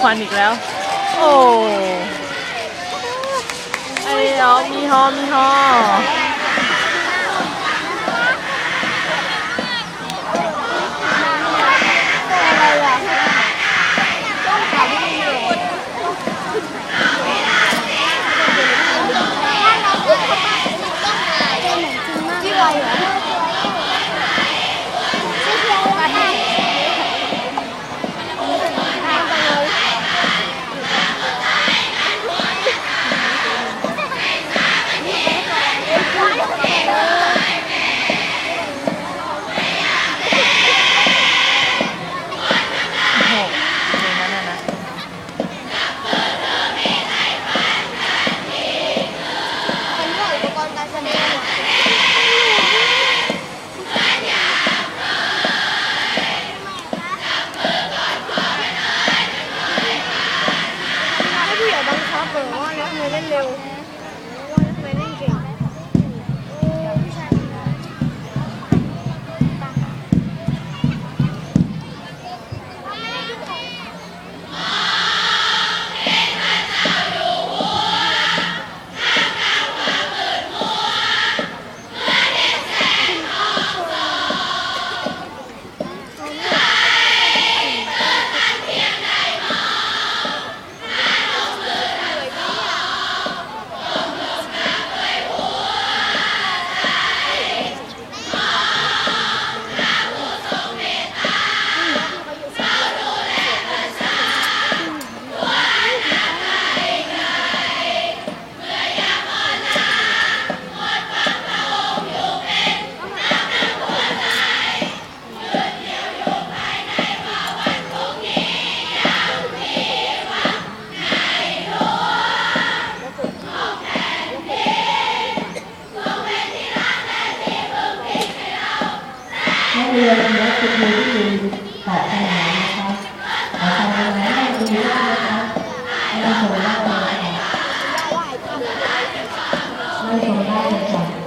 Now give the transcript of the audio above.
ควันอีกแล้ว โอ้ไอ้เนาะมีฮอมีฮอ แเรียนและคุณครูที่อยู่ตอบคำถามนะคะขอทำอะไรให้คุณครูได้นะคะไม่ชมได้เลยค่ะไม่ชมได้เลยค่ะ